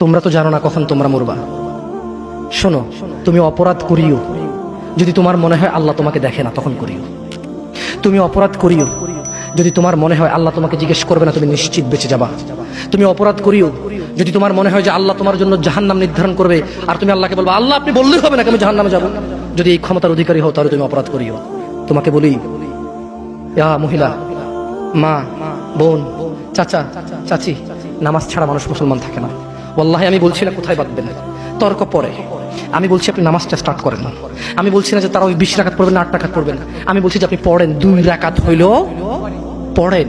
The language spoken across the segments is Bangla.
তোমরা তো জানো না কখন তোমরা মরবা। শোনো, তুমি অপরাধ করিও। যদি তোমার মনে হয় আল্লাহ তোমাকে দেখে না, তখন করিও। তুমি অপরাধ করিও। যদি তোমার মনে হয় আল্লাহ তোমাকে জিজ্ঞেস করবে না, তুমি নিশ্চিত বেঁচে যাবা। তুমি অপরাধ করিও। যদি তোমার মনে হয় যে আল্লাহ তোমার জন্য জাহান নাম নির্ধারণ করবে, আর তুমি আল্লাহকে বলব, আল্লাহ, আপনি বললেই হবে না আমি জাহান্নামে যাব? যদি এই ক্ষমতার অধিকারী হও, তাহলে তুমি অপরাধ করিও। তোমাকে বলি, ইয়া মহিলা, মা, বোন, চাচা, চাচি, নামাজ ছাড়া মানুষ মুসলমান থাকে না। ওয়াল্লাহি, আমি বলছি না কোথায় বাঁধবেন? তর্ক পরে। আমি বলছি আপনি নামাজটা স্টার্ট করেন না। আমি বলছি না যে তারা ওই বিশ রাখাত পড়বেন আট রাখাত পড়বেন আমি বলছি যে আপনি পড়েন, দুই রাকাত হইলেও পড়েন।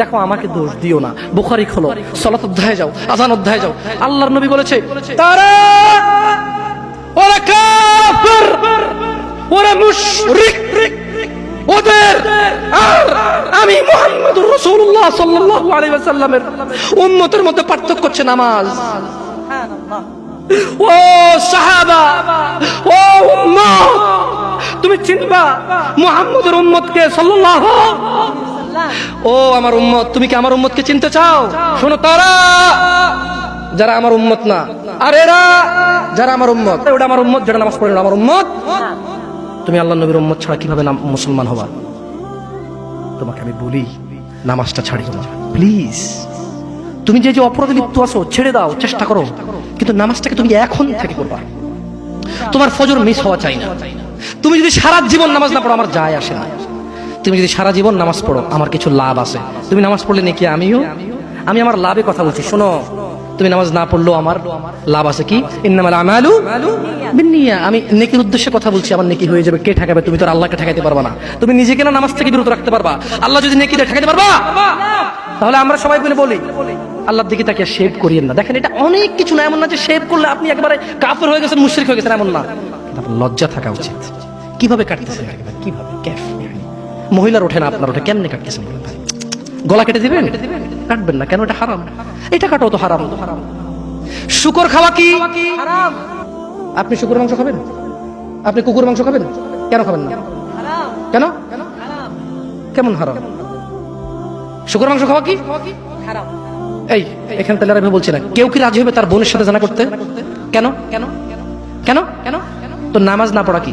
দেখো, আমাকে দোষ দিও না। বুখারি খোলো। সলাত অধ্যায় যাও, আজান অধ্যায় যাও। আল্লাহর নবী বলেছে, তারা ওরা কাফির, ওরা মুশরিক, ওদের আর আমি মুহাম্মদুর রাসূলুল্লাহ সাল্লাল্লাহু আলাইহি ওয়াসাল্লামের উম্মতের মধ্যে পার্থক্য হচ্ছে নামাজ। ও সাহাবা, ও উম্মত, তুমি চিনবা মুহাম্মদের উম্মতকে সাল্লাল্লাহু ও আমার উম্মত, তুমি কি আমার উম্মতকে চিনতে চাও? শোনো তারা, যারা আমার উম্মত না, আর এরা যারা আমার উম্মত, ওটা আমার উম্মত, যেটা নামাজ পড়ে আমার উম্মত। তুমি আল্লাহ নবীর উম্মত ছাড়া কীভাবে মুসলমান হবা? তোমাকে আমি বলি, নামাজটা ছাড়িও না। প্লিজ, তুমি যে যে অপরাধে লিপ্ত আছো, ছেড়ে দাও, চেষ্টা করো। কিন্তু নামাজটাকে তুমি এখন থেকে করবা। তোমার ফজর মিস হওয়া চাই না। তুমি যদি সারা জীবন নামাজ না পড়ো, আমার যায় আসে না। তুমি যদি সারা জীবন নামাজ পড়ো, আমার কিছু লাভ আছে। তুমি নামাজ পড়লে নাকি আমিও? আমি আমার লাভে কথা বলছি, শোনো। তুমি নামাজ না পড়লেও আমার লাভ আছে কি? আমি নেকির উদ্দেশ্যে কথা বলছি, আমার নেকি হয়ে যাবে। কে ঠেকাবে? তুমি তো আল্লাহকে ঠেকাইতে পারবা না। তুমি নিজেকে না নামাজ থেকে বিরত রাখতে পারবা। আল্লাহ যদি নেকি দিয়ে ঠেকাইতে পারবা, তাহলে আমরা সবাই মিলে বলি, আল্লাহর দিকে তাকে শেভ করিয়েন না। দেখেন, এটা অনেক কিছু না, এমন না যে শেভ করলে আপনি একবারে কাফের হয়ে গেছেন, মুশরিক হয়ে গেছেন, এমন না। লজ্জা থাকা উচিত। কীভাবে একেবারে? কীভাবে? ক্যাফ মহিলার ওঠে না, আপনার ওঠে, কেমনে কাটতেছেন? গলা কেটে দিবেন? কাটবেন না, কেন এটা হারাম? এটা কাটো তো হারাম। শুকর খাওয়া কি? আপনি শুকর মাংস খাবেন? আপনি কুকুর মাংস খাবেন? কেন খাবেন না? কেন? কেমন হারাম? শুকর মাংস খাওয়া কি? এই, এখানে তাহলে আমি বলছি না। কেউ কি রাজি হবে তার বোনের সাথে জানা করতে? কেন? কেন? কেন? কেন? তো নামাজ না পড়া কি?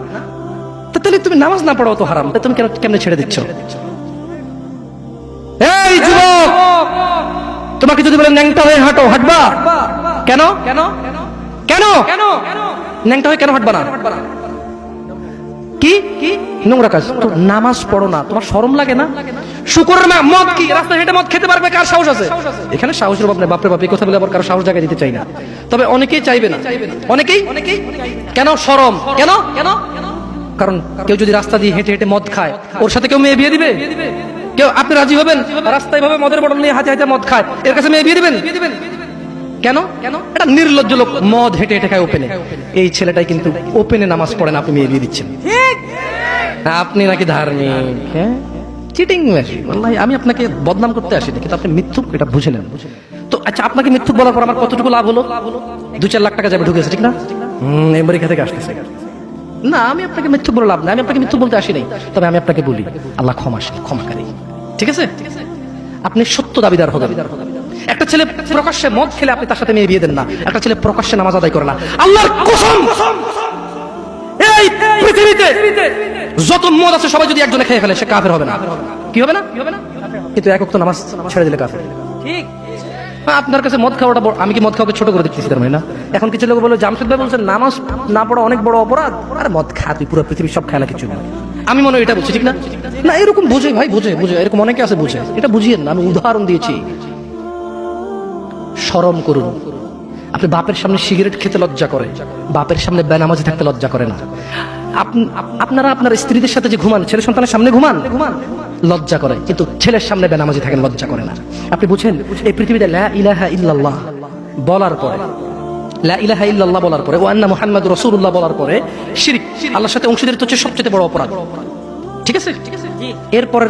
তাহলে তুমি নামাজ না পড়াও তো হারাম। তুমি কেন কেমনে ছেড়ে দিচ্ছ? এই যুবক! তোমাকে যদি বলে ন্যাংটা হয়ে হাঁটো, হাঁটবা? কেন? কেন? কেন কেন ন্যাংটা হয়ে কেন হাঁটবা না? কি? কি? নোংরা কাজ। নামাজ পড়ো না। তোমার শরম লাগে না? শুকুরের মদ কি? রাস্তায় হেঁটে মদ খেতে পারবে? কার সাহস আছে? এখানে সাহসের বাপ নেই। বাপরে বাপ কথা বলে আবার কারও সাহস জায়গায় দিতে চাই না। তবে অনেকেই চাইবে না। অনেকেই? অনেকেই কেন? শরম। কেন কেন? কারণ কেউ যদি রাস্তা দিয়ে হেঁটে হেঁটে মদ খায় ওর সাথে কেউ মেয়ে বিয়ে দিবে? কেউ আপনি রাজি হবেন? রাস্তায় ভাবে মদের বটল নিয়ে হাতে হাতে মদ খায় এর কাছে মেয়ে বিয়ে দিবেন? কেন? কেন এটা নির্লজ্জ লোক মদ হেঁটে হেঁটে খায় ওপেনে। এই ছেলেটাই কিন্তু ওপেনে নামাজ পড়েন আপনি মেয়ে বিয়ে দিচ্ছেন। আপনি নাকি ধার্মিক হ্যাঁ? চিটিং আমি আপনাকে বদনাম করতে আসিনি কিন্তু আপনি মিথ্যুক এটা বুঝে নেন তো আচ্ছা আপনাকে মিথ্যুক বলার পর আমার কতটুকু লাভ হলো? দু চার লাখ টাকা যাবে ঢুকেছে ঠিক না? হম আমেরিকা থেকে আসতেছে। না আমি আপনাকে মিথ্যুক বলে লাভ না আমি আপনাকে মিথ্যুক বলতে আসি নাই। তবে আমি আপনাকে বলি আল্লাহ ক্ষমাশীল ক্ষমাকারী ঠিক আছে? আপনি সত্য দাবিদার হবেন। একটা ছেলে প্রকাশ্যে মদ খেলে আপনি তার সাথে মেয়ে বিয়ে দেন না। একটা ছেলে প্রকাশ্যে নামাজ আদায় করে না। আল্লাহর কসম! এই পৃথিবীতে যত মদ আছে সবাই যদি একজনে খেয়ে ফেলে সে কাফের হবে না। কি হবে না? কিন্তু একক তো নামাজ ছেড়ে দিলে কাফের। হ্যাঁ, আপনার কাছে মদ খাওয়াটা আমি কি মদ খাওয়াকে ছোট করে দেখতেছি, তার মানে না? এখন কিছু লোক বলে জামশেদ ভাই বলছেন নামাজ না পড়া অনেক বড় অপরাধ। আর মদ খা, তুই পুরো পৃথিবী সব খায় না কিছু আমি মনে হয় এটা বলছি ঠিক না? না, এরকম বুঝে, ভাই, বুঝে বুঝে। এরকম অনেকে আছে, বুঝে। এটা বুঝিয়েন না, আমি উদাহরণ দিয়েছি। শরম করুন। আপনি বাপের সামনে সিগারেট খেতে লজ্জা করে। বাপের সামনে বেনামাজি থাকতে লজ্জা করে না। আপনারা আপনার স্ত্রীদের সাথে যে ঘুমান ছেলে সন্তানের সামনে ঘুমান ঘুমান লজ্জা করে। কিন্তু ছেলের সামনে বেনামাজি থাকেন লজ্জা করে না। আপনি বুঝেন এই পৃথিবীতে লা ইলাহা ইল্লাল্লাহ বলার পরে লা ইলাহা ইল্লাল্লাহ বলার পরে ও আন্না মুহাম্মদ রাসূলুল্লাহ বলার পরে শিরিক আল্লাহর সাথে অংশীদারিত্ব হচ্ছে সবচেয়ে বড় অপরাধ। ঠিক আছে। এরপরের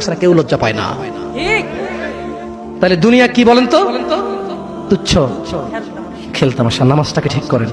আসে না কেউ লজ্জা পায় না। তাহলে দুনিয়া কি বলেন তো? তুচ্ছ। খেলতাম আসা নামাজটাকে ঠিক করেন।